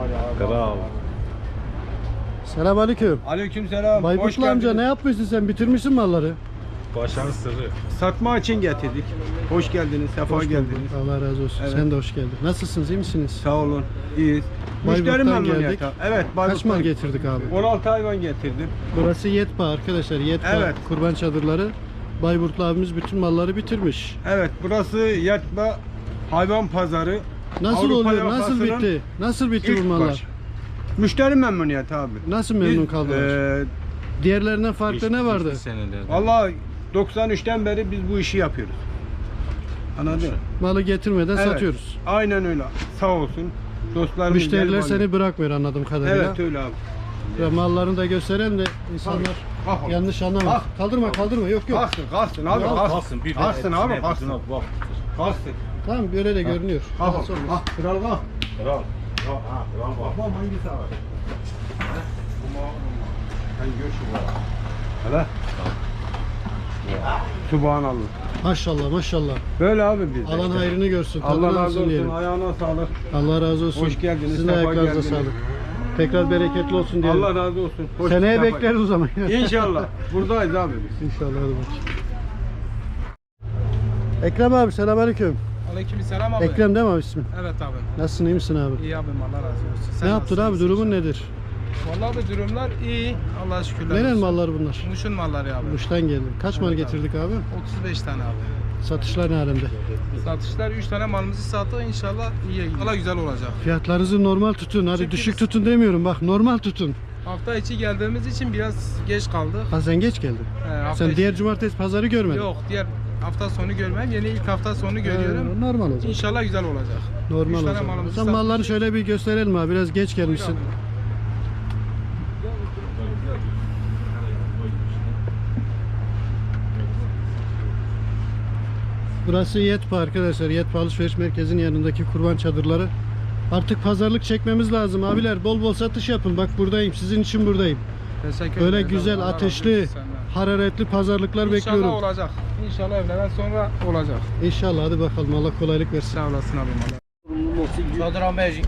var ya. Kral. Selamünaleyküm. Aleykümselam. hoş Bayburtlu amca ne yapmışsın sen? Bitirmişsin malları. Başarı sırrı. Satma için getirdik. Hoş geldiniz, sefa Hoş bulduk. geldiniz. Allah razı olsun. Evet. Sen de hoş geldin. Nasılsınız? iyi misiniz? Sağ olun, iyiyiz. Müşteri memnuniyeti. Evet, Kaç mal getirdik abi? 16 hayvan getirdim. Burası Yetpa arkadaşlar. Yetpa Evet. kurban çadırları. Bayburtlu abimiz bütün malları bitirmiş. Evet, burası Yatma Hayvan Pazarı. Nasıl Avrupa oluyor? Nasıl bitti? Nasıl bitti İlk mallar? baş. Müşteri memnuniyeti abi. Nasıl memnun Biz, kaldılar? eee, Diğerlerinden farklı ne vardı? Vallahi 93'ten beri biz bu işi yapıyoruz. Anladın mı? Malı getirmeden Evet. satıyoruz. Aynen öyle. Sağ olsun. Dostlarımız Müşteriler gelip alıyor. seni bırakmıyor anladığım kadarıyla. Evet öyle abi. Ve mallarını da gösteren de insanlar Kalk oğlum. yanlış anlamaz. Kalk. Kaldırma kaldırma yok yok. Kalksın, kalksın abi, kalksın. Kalksın abi, kalksın. Bak. Kalksın. Tamam böyle de görünüyor. Kalk oğlum. Kalk. Kral kalk. Kral. Kral. Ha, kral bak. Babam hangisi var? Sen gör şu var. Hele. Subhanallah. Maşallah maşallah. Böyle abi biz. Alan hayrını görsün. Allah razı olsun. diyelim. Ayağına sağlık. Allah razı olsun. Hoş geldiniz, Sizin de sefa ayaklarınıza geldiniz. sağlık. Tekrar bereketli olsun diyelim. Allah razı olsun. Hoş Seneye bekleriz o zaman. İnşallah. Buradayız abi biz. İnşallah hadi bakayım. Ekrem abi selamünaleyküm. Aleykümselam abi. Ekrem değil mi abi ismin? Evet abi. Nasılsın iyi misin abi? İyi abim Allah razı olsun. Sen ne yaptın abi durumun nedir? Vallahi abi durumlar iyi. Allah'a şükürler Nerenin olsun. malları bunlar? Muş'un malları abi. Muş'tan geldim. Kaç mal Evet abi. getirdik abi? 35 tane abi. Satışlar ne alemde? Satışlar 3 tane malımızı sattık inşallah gidiyor. Allah güzel olacak. Fiyatlarınızı normal tutun. Hadi Çünkü düşük biz- tutun demiyorum bak normal tutun. Hafta içi geldiğimiz için biraz geç kaldık. Ha sen geç geldin. He, Sen içi- diğer cumartesi pazarı görmedin. Yok diğer hafta sonu görmem. Yeni ilk hafta sonu görüyorum. Ee, normal olacak. İnşallah güzel olacak. Normal Üç olacak. Sen malları şöyle bir gösterelim abi. Biraz geç gelmişsin. Burası Yetpa arkadaşlar. Yetpa Alışveriş Merkezi'nin yanındaki kurban çadırları. Artık pazarlık çekmemiz lazım abiler. Bol bol satış yapın. Bak buradayım. Sizin için buradayım. Teşekkür Böyle güzel, Allah ateşli. Hararetli pazarlıklar İnşallah bekliyorum. olacak. İnşallah evlenen sonra olacak. İnşallah hadi bakalım. Allah kolaylık versin. Sağ olasın abim. Çadıran Beycik.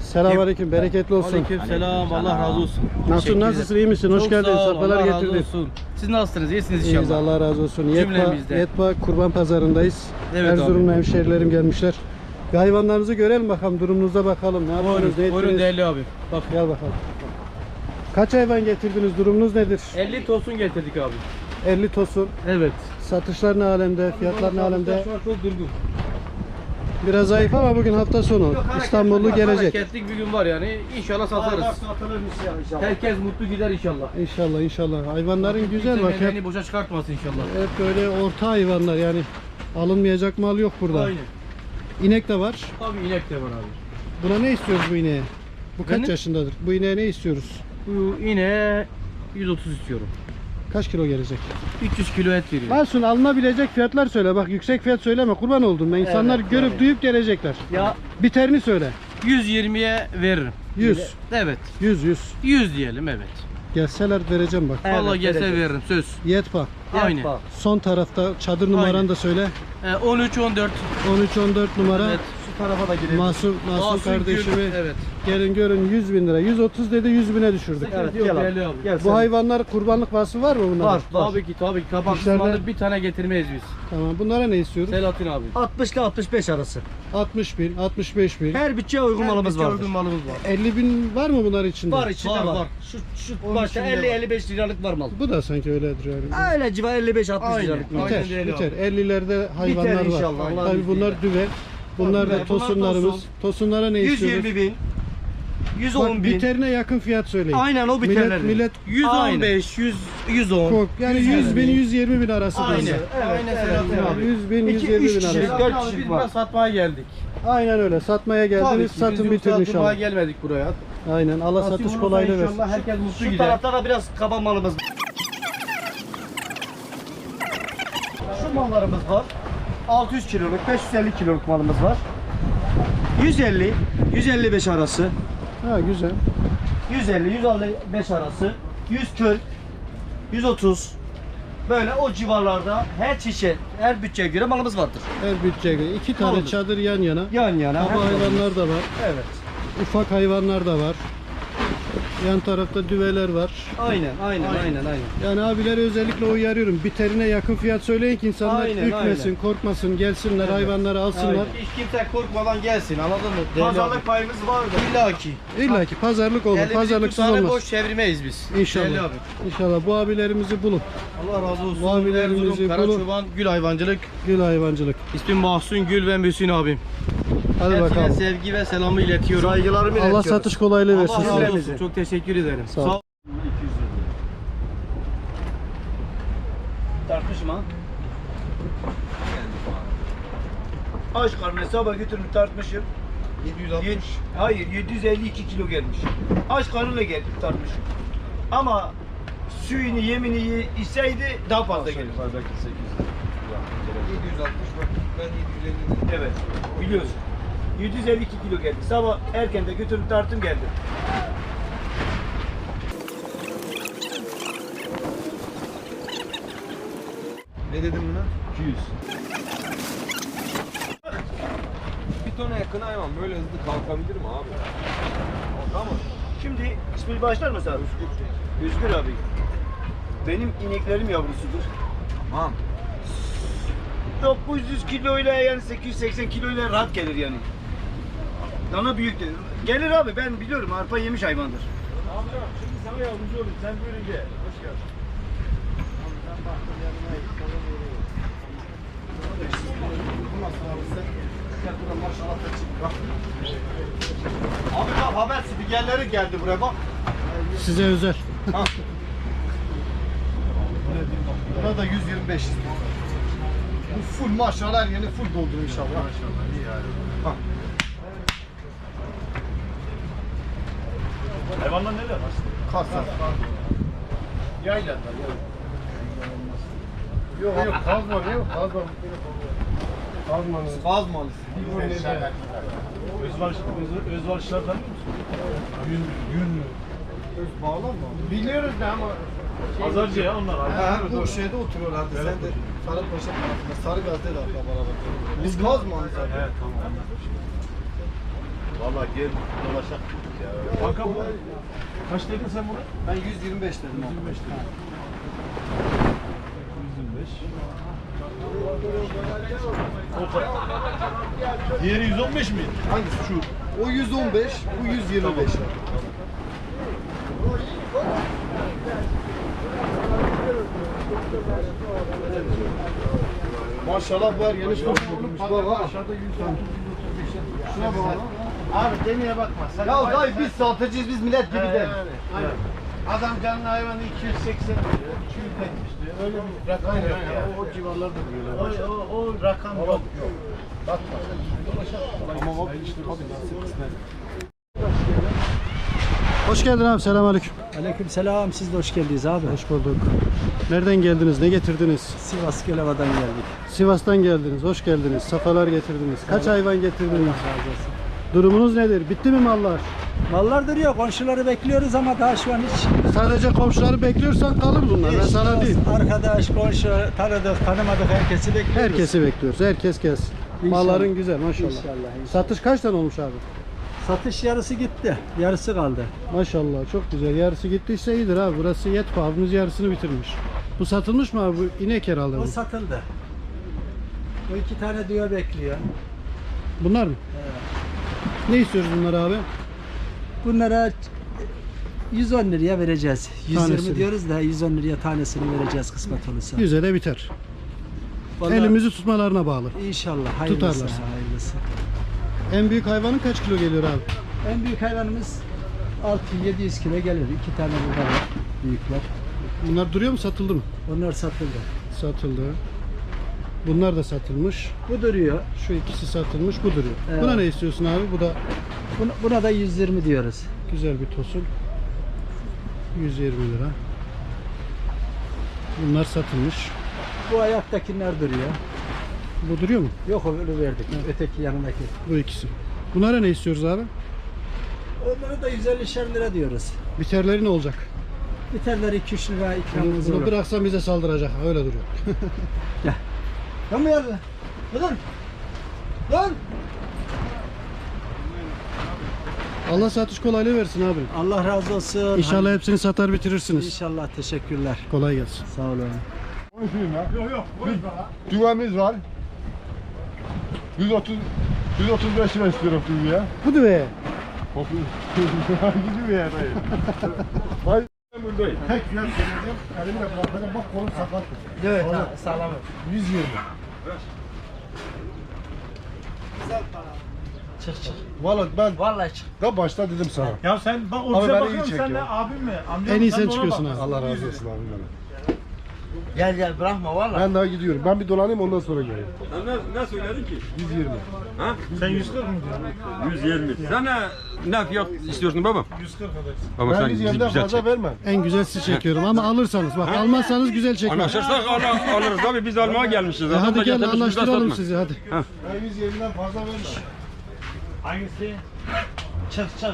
Selamünaleyküm. Bereketli olsun. Aleyküm selam. Allah razı olsun. Nasılsın? Nasılsın? iyi misin? Hoş Çok geldin. Sefalar Allah razı getirdin. olsun. Siz nasılsınız? İyisiniz İyiyiz inşallah. Allah razı olsun. Cümlemizde. Yetpa kurban pazarındayız. Evet Erzurumlu hemşehrilerim gelmişler. Bir hayvanlarınızı görelim bakalım. Durumunuza bakalım. Ne yapıyorsunuz? Ne Buyurun ettiniz? değerli abi. Bak Gel bakalım. Kaç hayvan getirdiniz? Durumunuz nedir? 50 tosun getirdik abi. 50 tosun. Evet. Satışlar ne alemde? Fiyatlar ne alemde? Şu an çok durgun. Biraz zayıf ama bugün hafta sonu. İstanbullu gelecek. Hareketlik bir gün var yani. İnşallah satarız. Herkes mutlu gider inşallah. İnşallah inşallah. Hayvanların güzel bak. Hep, boşa çıkartmasın inşallah. hep böyle orta hayvanlar yani. Alınmayacak mal yok burada. Aynen. İnek de var. Tabii inek de var abi. Buna ne istiyoruz bu ineğe? Bu kaç Efendim? yaşındadır? Bu ineğe ne istiyoruz? Bu ineğe 130 istiyorum. Kaç kilo gelecek? 300 kilo et veriyor. Malsun alınabilecek fiyatlar söyle. Bak yüksek fiyat söyleme. Kurban oldum ben. İnsanlar Evet, görüp yani. duyup gelecekler. Ya Biterini söyle. 120'ye veririm. 100. Evet. 100 100. 100 diyelim evet. Gelseler vereceğim bak. Allah gelse veririm söz. Yetpa. Aynen. Son tarafta çadır numaran Aynen. da söyle. Ee, 13 14 13 14 numara. Evet. Tarafa da gidelim. Masum, Masum Masum kardeşimi Gül, Evet. gelin görün 100 bin lira. 130 dedi 100 bine düşürdük. Evet, yok, değerli abi. Bu hayvanlar kurbanlık vasfı var mı bunların? Var, Tabii ki tabii ki. Kabak İçeride- bir tane getirmeyiz biz. Tamam. Bunlara ne istiyoruz? Selahattin abi. 60 ile 65 arası. 60 bin, 65 bin. Her bütçeye uygun malımız var. var. Uygun malımız var. 50 bin var mı bunlar içinde? Var içinde Var, var. var. Şu şu başta içinde 50 var. 55 liralık var mal. Bu da sanki öyledir yani. Öyle civar 55 60 Aynen. liralık mal. Biter, biter. 50'lerde hayvanlar var. Tabii bunlar düve. Bunlar da tosunlarımız. tosun. Tosunlara ne istiyoruz? 120 bin. 110 Bak bin. biterine yakın fiyat söyleyin. Aynen o Millet, biterler. millet 115 100 110. kork. Yani 100 bin, 120 bin arası Aynen. diyorlar. Aynen Selahattin abi. 100 bin, İki, 120 üç bin kişilik, arası. dört Selahattin abi, kişilik biz var. satmaya geldik. Aynen öyle. Satmaya geldiniz, ki, satın biz bitirin yoksa inşallah. durmaya gelmedik buraya. Aynen. Allah Nasip satış olursa kolaylığı versin. İnşallah herkes mutlu Şu gider. tarafta da biraz kaba malımız var. Şu mallarımız var. 600 kiloluk, 550 kiloluk malımız var. 150, 155 arası. Ha güzel. 150, 155 arası. 140, 130, Böyle o civarlarda her çeşit, her bütçeye göre malımız vardır. Her bütçeye göre. iki tane Doğrudur. çadır yan yana. Yan yana. Her hayvanlar da var. Evet. Ufak hayvanlar da var. Yan tarafta düveler var. Aynen, aynen, aynen, aynen. Yani abileri özellikle uyarıyorum. Biterine yakın fiyat söyleyin ki insanlar Aynen, ürkmesin, korkmasın, gelsinler, hayvanları alsınlar. Aynen. Hiç kimse korkmadan gelsin anladın mı? Değerli Pazarlık payımız vardır. abi. İlla ki. İlla ki pazarlık olur, Elimizi pazarlıksız olmaz. boş çevirmeyiz biz. İnşallah. abi. İnşallah bu abilerimizi bulun. Allah razı olsun. Bu abilerimizi Erzurum, bulun. Karaçoban, Gül Hayvancılık. Gül hayvancılık. İsmim Mahsun Gül ve Mühsin abim. Hadi Hepsine bakalım. sevgi ve selamı iletiyorum. Saygılarımı Allah iletiyoruz. satış kolaylığı versin. Allah razı olsun. Çok teşekkür ederim. Sağ ol. Tartışma. Aç karnı sabah götürüp tartmışım. 760. Hayır 752 kilo gelmiş. Aç karnıyla geldim tartmışım. Ama suyunu yemini ye- içseydi daha fazla gelir. 760 bak. Ben 750. Evet biliyorsun. 752 kilo geldi. Sabah erken de götürüp tarttım geldim. Ne dedim buna? 200. Bir tona yakın hayvan böyle hızlı kalkabilir mi abi? Kalkamaz. Şimdi ismi başlar mısın abi? Özgür. Özgür abi. Benim ineklerim yavrusudur. Tamam. 900 kiloyla yani 880 kiloyla rahat gelir yani. Dana büyüktür. Gelir abi ben biliyorum arpa yemiş hayvandır. Şimdi sana yardımcı olayım. Sen böyle gel. Hoş geldin. Abi bak haber spikerleri geldi buraya bak. Size özel. Buna da 125 istiyor. Bu full maşallah her yeni full doldur inşallah. Maşallah iyi yani. Hayvanlar neler var? Kalsın. Yaylalar. Yok yok kazma yok kazma. Kazma. Kazmalı. Özvarış, öz, özvarışlar tanıyor musun? Gün, gün. Bağlan mı? Biliyoruz da ama Pazarcı ya onlar. Ha, bu şeyde oturuyorlardı. Sen de Sarıpaşa tarafında. Sarı gazetede abla beraber. Biz kazma zaten. Evet tamam. Valla gel dolaşak. Kanka bu kaç dedin sen buna? Ben 125 dedim. 125 dedin. 125. Diğeri 115 miydi? Hangisi şu? O 115, bu 125. Maşallah bu her yeni. Bak. Aşağıda 100 tane. Şuna bak. Abi demeye bakma. Sen Ya dayı biz satıcıyız biz millet gibi değil. Adam canlı hayvanı 280 diyor, 270 diyor. Öyle bir rakam yok ya. O, civarlarda diyorlar. O, o, o rakam yok. yok. Bakma. Ama bak işte abi nasıl kısmet. Hoş geldin abi. Selamünaleyküm. Aleyküm selam. Siz de hoş geldiniz abi. Hoş bulduk. Nereden geldiniz? Ne getirdiniz? Sivas Gölova'dan geldik. Sivas'tan geldiniz. Hoş geldiniz. Safalar getirdiniz. Kaç hayvan getirdiniz? Durumunuz nedir? Bitti mi mallar? Mallar duruyor. Komşuları bekliyoruz ama daha şu an hiç. Sadece komşuları bekliyorsan kalır bunlar. Ben sana diyeyim. Arkadaş, komşu, tanıdık, tanımadık herkesi bekliyoruz. Herkesi bekliyoruz. Herkes gelsin. Malların güzel maşallah. İnşallah, inşallah. Satış kaç tane olmuş abi? Satış yarısı gitti. Yarısı kaldı. Maşallah çok güzel. Yarısı gittiyse iyidir abi. Burası yetpa. Abimiz yarısını bitirmiş. Bu satılmış mı abi? Bu inek herhalde O bu. satıldı. Bu iki tane diyor bekliyor. Bunlar mı? Ne istiyoruz bunlara abi? Bunlara 110 liraya vereceğiz. 120 Tanesini. diyoruz da 110 liraya tanesini vereceğiz kısmet olursa. Yüze de biter. Vallahi Elimizi tutmalarına bağlı. İnşallah hayırlısı. Tutarlarsa. hayırlısı. En büyük hayvanın kaç kilo geliyor abi? En büyük hayvanımız 600-700 kilo gelir. İki tane burada var. Büyükler. Bunlar duruyor mu satıldı mı? Onlar satıldı. Satıldı. Bunlar da satılmış. Bu duruyor. Şu ikisi satılmış. Bu duruyor. Evet. Buna ne istiyorsun abi? Bu da Buna, buna da 120 diyoruz. güzel bir tosun. 120 lira. Bunlar satılmış. Bu ayaktakiler duruyor. Bu duruyor mu? Yok öyle verdik. Öteki yanındaki. Bu ikisi. Bunlara ne istiyoruz abi? Onları da 150 lira diyoruz. Biterleri ne olacak? Biterler 2-3 lira ikramımız Bunu olur. bıraksan bize saldıracak. Öyle duruyor. Lan mı yarın? Lan! Lan! Allah satış kolaylığı versin abi. Allah razı olsun. İnşallah hepsini satar bitirirsiniz. İnşallah teşekkürler. Kolay gelsin. Sağ olun. Konuşayım ya. Yok yok. Düvemiz var. 130 135 lira istiyorum düğmeye. Bu düve. Gidiyor ya dayı. Buradayım. Tek fiyat söyleyeceğim. Elimle bırakacağım. Bak kolum sakat. Evet, sağlam. 120. Çık çık. Valla ben Vallahi çık. da başta dedim sana. Ya sen bak Abi o bize ben iyi bakıyorum sen de çekiyorum. abim mi? Amcam En iyi mı? sen de ona çıkıyorsun bak. abi. Allah razı olsun abi benim. Gel gel bırakma vallahi. Ben daha gidiyorum. Ben bir dolanayım ondan sonra geleyim. Sen ne, ne söyledin ki? 120. Ha? Sen 140 mı diyorsun? 120. Sen ne, ne fiyat istiyorsun babam? 140 kadar. Baba Ben sen 120'den güzel fazla çek. vermem. En güzel sizi çekiyorum ama alırsanız bak almazsanız güzel çekmem. Anlaşırsak ala- alırız abi biz almaya gelmişiz. Adam hadi gel anlaştıralım sizi hadi. Ben 120'den fazla vermem. Hangisi? Çık çık.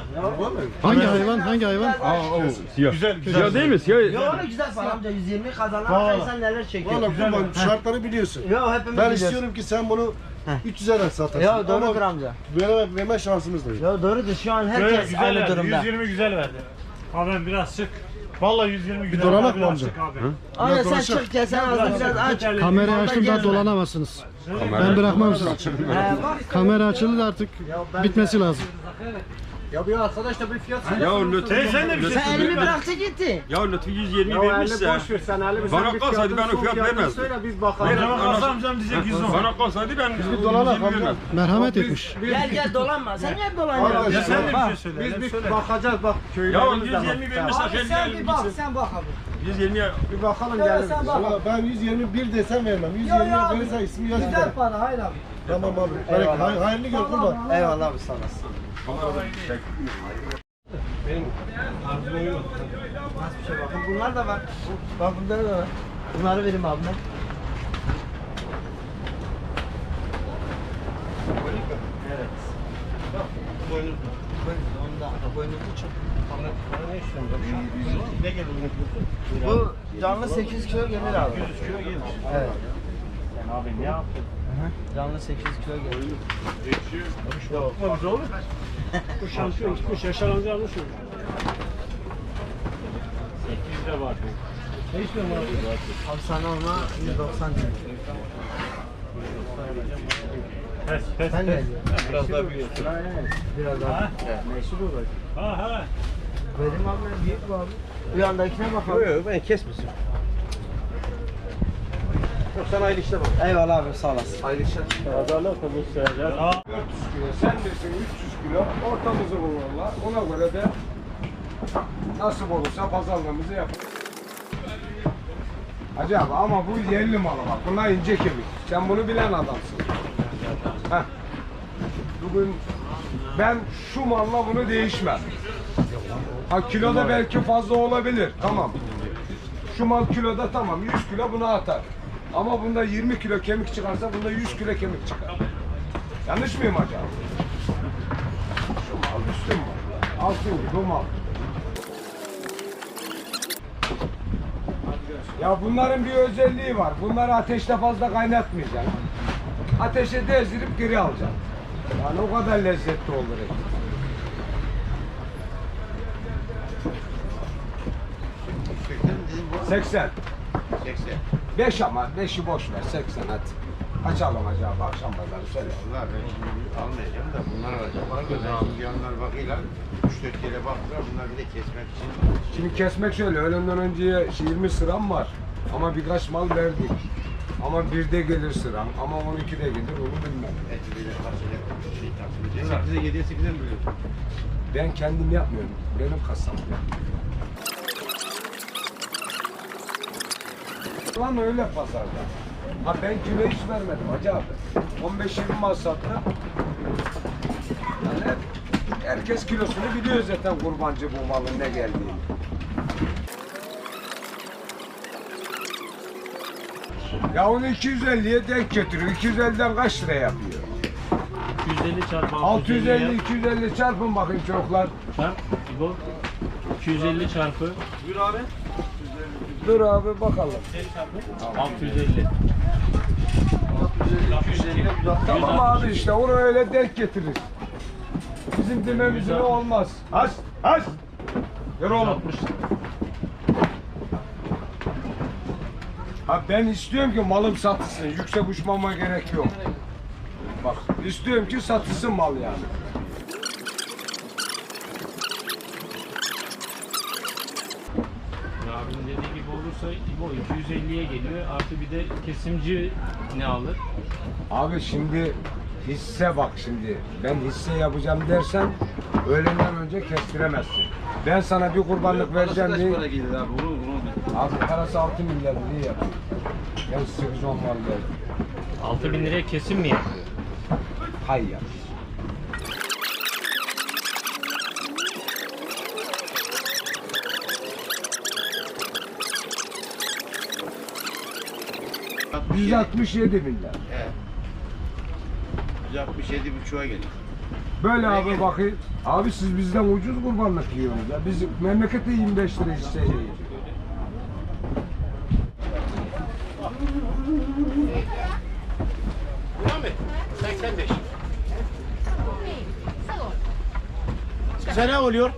Hangi hayvan? Hangi hayvan? Aa o siyah. Güzel güzel. Siyah değil mi? Siyah. Yo onu güzel para amca 120 kazanan insan neler çekiyor. Valla kurban şartları biliyorsun. Yo hepimiz Ben biliyoruz. istiyorum ki sen bunu 300'e de satarsın. Yo doğrudur Ama amca. vereme, verme şansımız da yok. Yo doğrudur şu an Böyle herkes güzel aynı verdi. durumda. 120 güzel verdi. Abi ben biraz çık. Vallahi 120 güzel. dolanak mı amca? abi. Sen çık gel sen ağzını biraz aç. Kamerayı açtım daha dolanamazsınız. Ben bırakmam sizi. Kamera açıldı artık bitmesi lazım. Ya bir arkadaş da bir fiyat Ya Lütfü. Sen- sen de bir şey Sen elini bıraktı gitti. Ya Lütfü 120 vermişse. boş ver sen Ali bir Bana kalsaydı ben o fiyat vermezdim. Söyle biz bakalım. Aynen. kalsa amcam diyecek 110. Bana kalsaydı ben Bir dolanak 120 amca. vermem. Merhamet etmiş. Gel gel dolanma. Sen niye dolanıyorsun? Ya sen de bir şey söyle. Biz bir söyle. bakacağız bak Ya köylerimiz de 120 bak. vermişse Abi sen bir bak sen bak abi. 120 Bir bakalım Yo, geliriz. sen bak. Valla ben 121 desem vermem. 120 Yo, yo abi. verirsen ismi yaz Güzel para hayır abi. Tamam abi. Hayır, hayır, hayırlı gör kurban. Eyvallah abi sağ olasın. Nasıl bir şey bakın bunlar da var. Bak bunlar da var. Bunları vereyim abime. Evet. Boynuzlu. Boynuzlu. Onda boynuzlu çok. Ne Bu canlı 8 kilo gelir abi. 100 kilo gelir. Evet. Sen abi ne yaptın? Canlı 8 kilo gelir. Yapma bize olur. Bu şampiyon gitmiş yaşlanınca almış olur. 800'de var. Abi sana ona 190 lira. Pes pes pes. Biraz daha büyüyorsun. Biraz daha. Meşhur olur. Ha ha. Benim abim büyük bu abi. Bu yandakine bak abi. Yok ben kesmesin. Yok sen hayırlı işler bak. Eyvallah abi sağ olasın. Hayırlı işler. Pazarlık konusu söyleyeceğiz. Sen misin 300 kilo ortamızı bulurlar. Ona göre de nasip olursa pazarlığımızı yaparız. Acaba ama bu yerli malı bak. Bunlar ince kemik. Sen bunu bilen adamsın. Heh. Bugün ben şu malla bunu değişmem. Ha kiloda belki fazla olabilir. Tamam. Şu mal kiloda tamam 100 kilo bunu atar. Ama bunda 20 kilo kemik çıkarsa bunda 100 kilo kemik çıkar. Yanlış mıyım acaba? Şu mal üstün mal. Altın bu mal. Ya bunların bir özelliği var. Bunları ateşte fazla kaynatmayacaksın. Ateşe dezdirip geri alacaksın. Yani o kadar lezzetli olur et. Seksen. 80. Beş ama beşi boş ver. Seksen hadi. Açalım acaba akşam pazarı söyle. Vallahi ben şimdi almayacağım da bunlar alacağım. Bana göre şimdi yanlar bakıyla 3-4 kere baktılar. Bunlar bir de kesmek için. Şimdi kesmek şöyle, öğlenden önceye 20 sıram var. Ama birkaç mal verdik. Ama birde gelir sıram, ama 12'de gelir, onu bilmem. Eti kasacak bir şey takılacak. 8'e 7'ye 8'e mi biliyorsun? Ben kendim yapmıyorum, benim kasam. Lan öyle pazarda. Ha ben kilo hiç vermedim hacı abi. 15-20 mal sattım. Yani herkes kilosunu biliyor zaten kurbancı bu malın ne geldiğini. Ya onu 250'ye denk getiriyor. 250'den kaç lira yapıyor? 250 çarpı 650 250 çarpın bakayım çocuklar. Çarp. Bu 250 çarpı Buyur abi. Dur abi bakalım. 650. Tamam abi işte onu öyle denk getirir. Bizim dememizin olmaz. Aç, aç. Ver oğlum. Ha ben istiyorum ki malım satılsın. Yüksek uçmama gerek yok. Bak istiyorum ki satılsın mal yani. Olursa İbo 250'ye geliyor. Artı bir de kesimci ne alır? Abi şimdi hisse bak şimdi. Ben hisse yapacağım dersen öğlenden önce kestiremezsin. Ben sana bir kurbanlık vereceğim diye. para gelir abi? Bunu, bunu. Abi parası 6 milyar diye yapıyor. Ben 8 10 mal verdim. 6000 liraya kesim mi yapıyor? Hayır. 167 milyar. 167 buçuğa geliyor. Böyle abi bakayım. Abi siz bizden ucuz kurbanlık yiyorsunuz. Ya. Biz memlekette 25 lira yiyoruz. Muhammed 85. Size ne oluyor?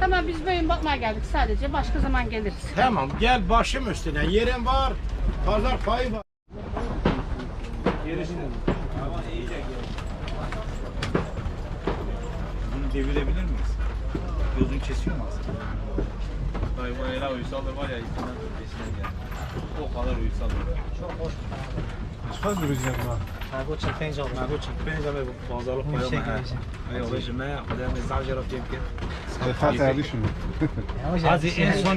Tamam biz bugün bakmaya geldik sadece. Başka zaman geliriz. Tamam gel başım üstüne. Yerim var. Pazar payı var. Bunu devirebilir miyiz? Gözün kesiyor mu aslında? Dayı bu ele uysaldır var ya içinden tepesinden gel. O kadar uysaldır. Çok hoş. Nasıl duracağım ha? Mago çek pędzi oldu. Mago çek pędzi abi pazarlık Yüksek payı mı? yüksek. Ay obejime, odem zavcı raf yemke. Hadi en son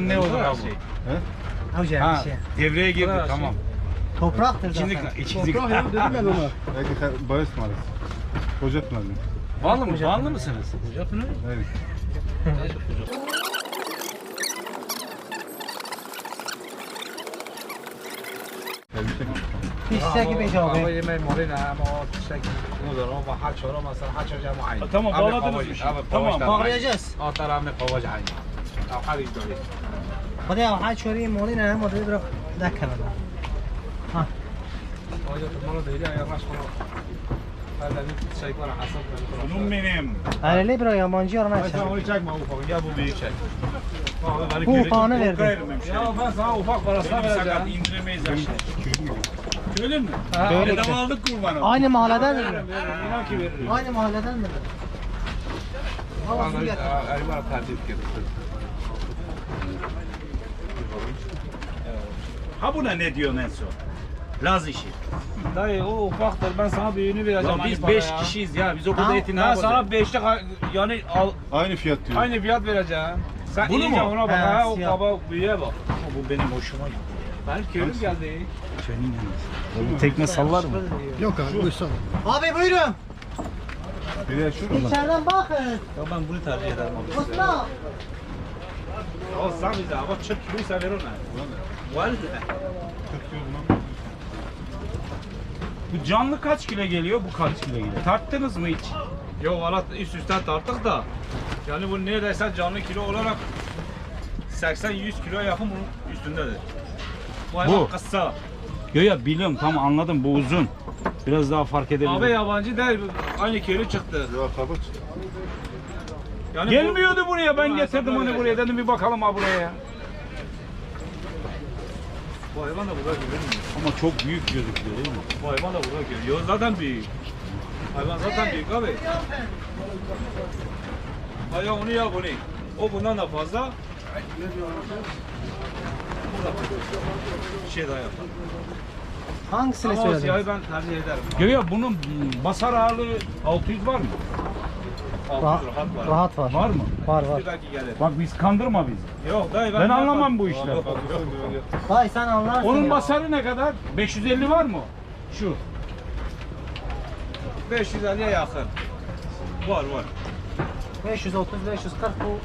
olur abi? Hocam Ha, bir şey. devreye girdi tamam. Topraktır zaten. İçindeki, içindeki. Toprağı ya dedim ben ona. Vanlı mı? Vanlı mısınız? Hisse gibi cevabı. Tamam bağladınız mı? Tamam. Bağlayacağız. Hadi ya hay şurayı molina hem orada bırak dakika bana. Bunun benim. Öyle bırak yabancı yorma Sen onu çekme ufak. Gel bu büyük çek. Bu ufağını verdi. Ya ben sana ufak parasına vereceğim. indiremeyiz ya. Köylü mü? Köylü. Bedava aldık kurbanı. Aynı mahalleden mi? İnan ki veririm. Aynı mahalleden mi? Hava su getir. Ha buna ne diyorsun en son? Laz işi. Dayı o ufaktır ben sana büyüğünü vereceğim. biz 5 kişiyiz ya biz o kadar eti ne yapacağız? sana 5'lik yani al, Aynı fiyat diyor. aynı fiyat vereceğim. Sen Bunu iyice mu? ona bak He, ha o siyah. kaba büyüğe bak. Ama bu benim hoşuma gitti. Ben köylü geldi. Geldi. Tekme sallar mı? Yok abi buyursa. Abi buyurun. Bir de şurada. İçeriden bakın. Ya ben bunu tercih ederim abi. Osman. O sen bize ama çık kiloysa ver ona. Mı? Bu canlı kaç kilo geliyor? Bu kaç kilo geliyor? Tarttınız mı hiç? Yok valla üst üstten tarttık da. Yani bu neredeyse canlı kilo olarak 80-100 kilo yakın bunun üstündedir. Bu hayvan kısa. Yo ya biliyorum tamam anladım bu uzun. Biraz daha fark edebilirim. Abi yabancı değil. Aynı kilo çıktı. Yok tabii. Yani Gelmiyordu buraya ben Bu getirdim böyle. buraya dedim bir bakalım ha buraya ya. Bu hayvan da burada görünmüyor. Ama çok büyük gözüküyor değil mi? Bu hayvan da burada görünüyor. Zaten büyük. Hayvan zaten büyük abi. Ha ya onu ya bunu. O bundan da fazla. Bir şey daha yapar. Hangisini Ama o söyledin? siyahı ben tercih ederim. Yo ya bunun basar ağırlığı 600 var mı? 600 Rahat, var. rahat var. Var mı? Var var. Bir belki gelir. Bak biz kandırma bizi. Yok dayı ben, Ben anlamam bu işler. Vay sen anlarsın Onun ya. basarı ne kadar? 550 var mı? Şu. 550'ye yakın. Var var. 530 540 bu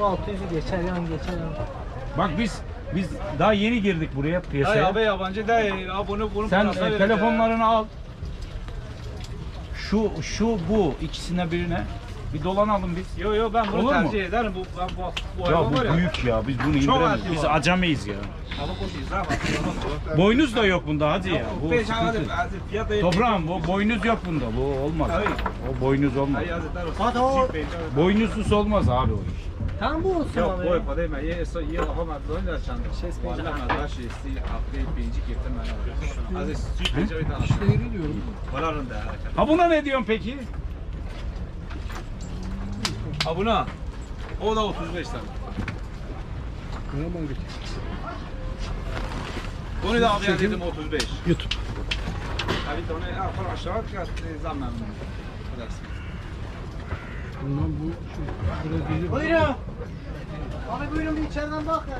bu 600'ü geçer yani geçer yani. Bak biz biz daha yeni girdik buraya Dayı piyasaya. abi yabancı değil. Ha bunu bunu Sen e, telefonlarını al. Şu şu bu ikisine birine bir dolanalım biz. Yo yo ben bunu Olur mu? ederim. Bu, ben bu, bu Ya bu büyük ya. Biz bunu indiremeyiz. Biz var. acemeyiz ya. Hava Boynuz da yok bunda hadi ya. Bu sıkıntı. Toprağım bu boynuz yok bunda. Bu olmaz. Hayır. O boynuz olmaz. Hayır o- Boynuzsuz olmaz abi o iş. Tam bu olsun Yok, bu abi. yapma değil mi? Ye, so, ye lafam abdolun da çandı. Şey, şey speci- Valla kardeş, şey. esti, hafta, birinci girdim ben. Şey, Aziz, çift beyler, bir. İşte yeri diyorum. Vararın da. Ha buna ne diyorsun peki? Ha buna o da 35 tane. Bunu da abiye dedim 35. YouTube. Abi tane afar aşağı kat zaman. Buyurun. Abi buyurun bir içeriden bak ya.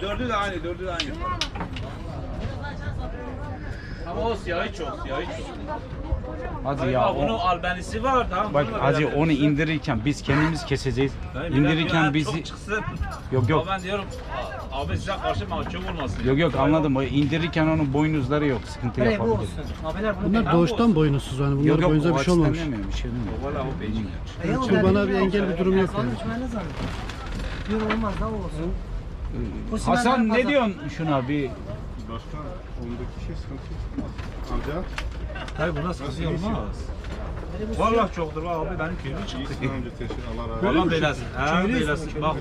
Dördü de aynı, dördü de aynı. Ama o siyahı çok, siyahı çok. Hacı Hayır, ya. bak, bunun O, albenisi var tamam. bak bununla hacı beraber. onu indirirken biz kendimiz keseceğiz. Ben bir İndirirken bizi çok çıksın. Yok yok. Ama ben diyorum a- abi size karşı mahcup olmasın. Yok yok anladım. O indirirken onun boynuzları yok. Sıkıntı Nereye bu yapabilir. olsun? Abiler bunu Bunlar doğuştan boynuzsuz yani. Bunlar Yok yok boynuza o bir şey açıdan olmamış. demiyorum. Bir şey demiyorum. Valla o. Eyvallah, Şimdi bana ben bir engel bir durum yok yani. içmen ne zannediyorsun? Yok olmaz da o olsun. Bu simenler Hasan ne diyorsun şuna bir Başka ondaki şey sıkıntı. Amca. Tabii bu nasıl kızı olmaz. Vallahi çoktur bak abi benim köyümün çıktı. amca teşekkür Allah razı Valla belası. Ha belası. Bak.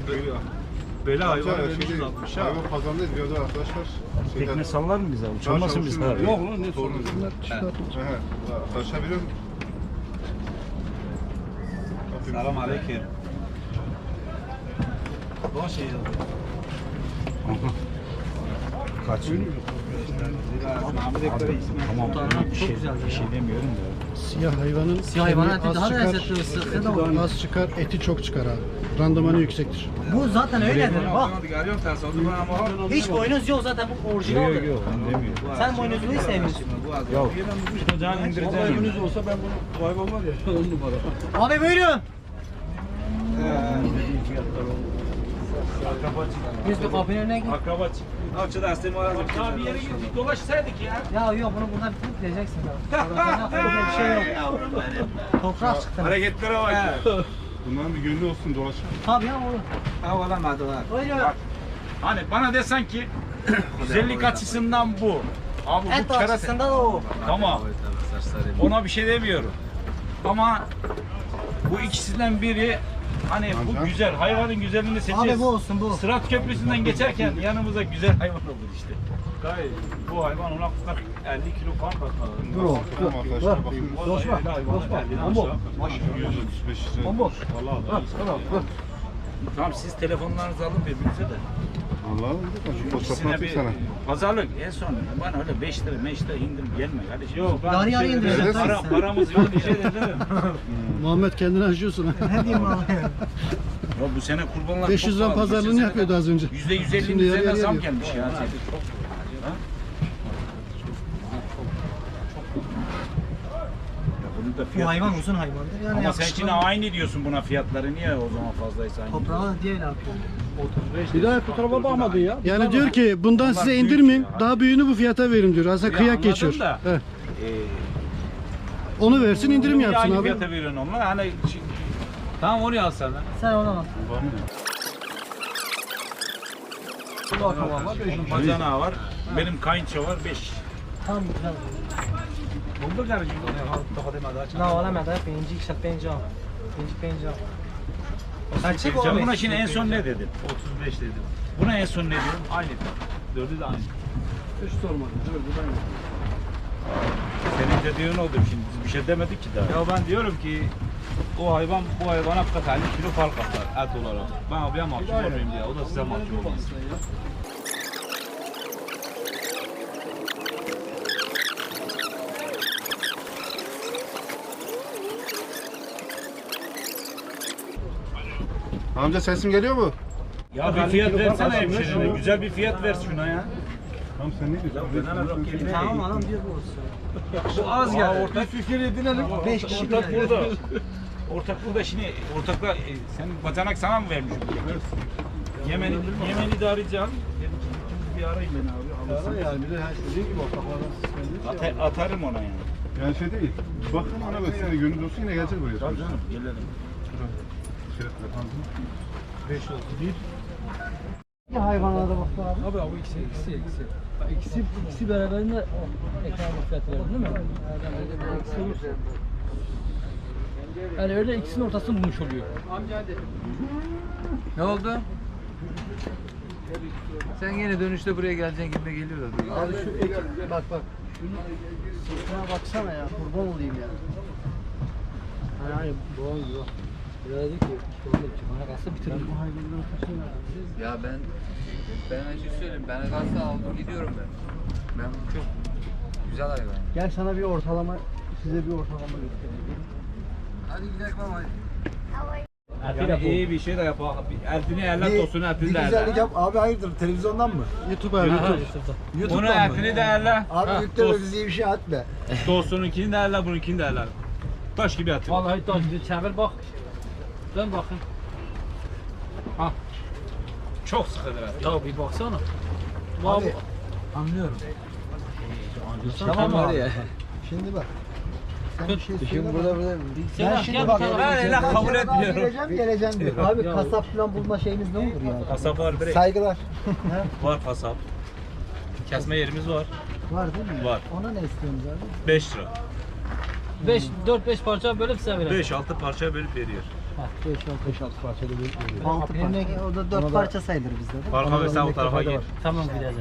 Böyle hayvan Amca şimdi 60 ha. hayvan pazarındayız gördü arkadaşlar. Şeyden- tekne sallar mı bize? Uçurmasın biz. Yok lan ne sorun. Çıkartır. Taşabiliyor musun? Selam aleyküm. Bu şey Kaç? Tamam bir şey, bir şey demiyorum da. Siyah hayvanın Siyah kemiği eti daha çıkar, lezzetli, eti da olur. az çıkar, eti çok çıkar abi. Randımanı yüksektir. Bu zaten öyledir bak. Hiç boynuz yok zaten bu orijinaldir. yok yok ben demiyorum. Sen boynuzluyu sevmiyorsun. Yok. Ocağın indireceğim. olsa ben bunu hayvan var ya numara. Abi buyurun. Biz kapının önüne git. Akraba çıktı. Avcı desteğim var. Ya bir yere gidip dolaşsaydık ya. Ya yok bunu buradan bitirip gideceksin. Orada bir şey yok. Toprak çıktı. Hareketlere bak. Bunların bir gönlü olsun dolaşın. Tabii ya olur. Ha valla madılar. Buyurun. Hani bana desen ki güzellik açısından bu. Abi bu Et kerata. açısından da o. Tamam. Ona bir şey demiyorum. Ama bu ikisinden biri hani bu güzel hayvanın güzelliğini seçeceğiz. Abi bu olsun bu. Sırat köprüsünden geçerken yanımıza güzel hayvan olur işte. Gayet. Bu hayvan ona 40 50 kilo falan bakar. Dur o. Tamam arkadaşlar bakın. Dostma. Dostma. Bomboş. Tamam siz telefonlarınızı alın birbirinize de. Allah'ım. İkisine atayım bir sana. pazarlık en son bana öyle 5 lira 5 lira indim gelme kardeşim. Yok ben Yarı yarı şey- indireceksin. Para, paramız yok bir şey de dedim. Muhammed kendini acıyorsun ha. Ne diyeyim abi? Ya bu sene kurbanlar 500 çok lira pahalı. pazarlığını Geçen yapıyordu az önce. Yüzde yüz ellinin Şimdi yarı üzerine yarıya zam gelmiş ya. Ya bunun da Bu fiyatı hayvan düşük. uzun hayvandır. Yani Ama sen şimdi aynı diyorsun buna fiyatları niye o zaman fazlaysa aynı? Toprağı diye ne yapıyor? Bir daha fotoğrafa bakmadın ya. Yani diyor ki bundan size indirmeyin. Daha büyüğünü bu fiyata verin diyor. Aslında Ya kıyak anladım geçiyor. da. He. Ee, Onu versin indirim yapsın aynı abi. fiyata veriyorsun onlar? Hani Tamam oraya al sen. Sen ona bak. bacanağı var. Benim kayınço var 5. Tam güzel. Bomba garajı. Ha tokadı madı. Na ola meda penci ikşat penci al. Penci penci al. Sen çık Sen oğlum. buna şimdi en son ne dedin? 35 dedim. Buna en son ne diyorsun? Aynı. Dördü de aynı. Senin dediğin oldu şimdi biz bir şey demedik ki daha. Ya ben diyorum ki o hayvan bu hayvana 40 50 kilo fark atar et olarak. Ben abiye mahcup olmayayım diye. O da size mahcup olmasın. Amca sesim geliyor mu? Ya bir fiyat versene hemşerine. Güzel bir fiyat ver şuna ya. Tamam sen ne diyorsun? Tamam adam diyor bu olsun. Bu az geldi. Ortak Beş kişi ortak burada. Ortak burada şimdi ortakla e, senin bacanak sana mı vermiş bu bilgi? Yemen ki ikimiz bir arayın beni abi. Para yani bir de her şey gibi ortaklardan atarım ona yani. Yani şey değil. Bakın ona ve seni gönül olsun yine gelecek buraya. Tabii canım gelirim. Şerefle tanıdın. 5 oldu. Bir hayvanlara baktılar abi. Abi abi ikisi ikisi ikisi. İkisi ikisi beraberinde ekonomik fiyatı var değil mi? İkisi olursa. Yani öyle ikisinin ortasını bulmuş oluyor. Ne oldu? Sen yine dönüşte buraya geleceksin gibi geliyor da. Abi şu ek, bak bak. Şunu sırtına baksana ya kurban olayım ya. Yani hani boğaz gibi. Biraz dedi ki çıkana kalsa bitiririm. Ya ben ben açık söyleyeyim. Ben kalsa aldım gidiyorum ben. Ben çok güzel hayvan. Gel sana bir ortalama, size bir ortalama göstereyim. Hadi gidelim baba. Yani iyi bir şey de yapalım. Etini elle tosunu etini de elle. yap. Abi hayırdır televizyondan mı? YouTube abi YouTube. Bunu etini de elle. Abi yükleme bizi bir şey atma. Tostununkini de elle, bununkini de elle. Taş gibi var. Vallahi taş bir çevir bak. Dön bakın. Çok sıkıdır et. Ya bir baksana. Abi, anlıyorum. Tamam abi. Şimdi bak. Sen bir şey söyle. burada burada. Ben şimdi bak. Ben öyle kabul etmiyorum. Geleceğim geleceğim diyor. Abi kasap falan bulma şeyiniz ne olur yani? Kasap var bre. Saygılar. Var kasap. Kesme yerimiz var. Var değil mi? Var. Ona ne istiyorsunuz abi? 5 lira. 5 4 5 parça bölüp size verelim. 5-6 parça bölüp veriyor. 5 6 5 6 parçada bir 6 parça. O da 4 parça sayılır bizde de. Farka ve sen o tarafa gir. Tamam gideceğim.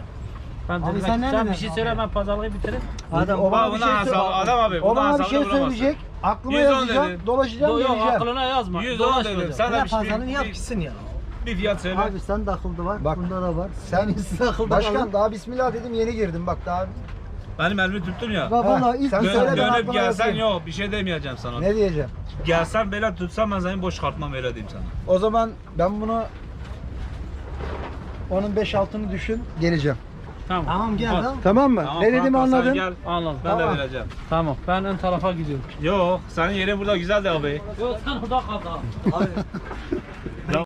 Ben Abi sen sen, nereden bir şey söyle ben pazarlığı bitirip. Adam o bana bir şey söyle. adam abi, O bana bir hesabını şey söyleyecek. Aklıma 110 yazacağım. dedi. Dolaşacağım Yok yok geleceğim. aklına yazma. 110 dolaşma dedim. Sen de bir, Yaparsanın bir, yap bir, gitsin ya. bir fiyat söyle. Abi sen de akılda var. Bunda da var. Sen siz akılda Başkan daha bismillah dedim yeni girdim bak daha. Benim elimi tuttun ya. Bak vallahi ilk Dön- söyle ben dönüp aklıma gelsen yazayım. yok bir şey demeyeceğim sana. Ne diyeceğim? Gelsen böyle tutsan ben seni boş çıkartmam öyle diyeyim sana. O zaman ben bunu onun 5 altını düşün geleceğim. Tamam. Tamam gel Bak, tamam. Tamam mı? Tamam ne dedim kanka, sen anladın? Gel. Anladım. Ben Tamam. de vereceğim. Tamam. Ben ön tarafa gidiyorum. Yok senin yerin burada güzel de abi. Yok sen oda kal.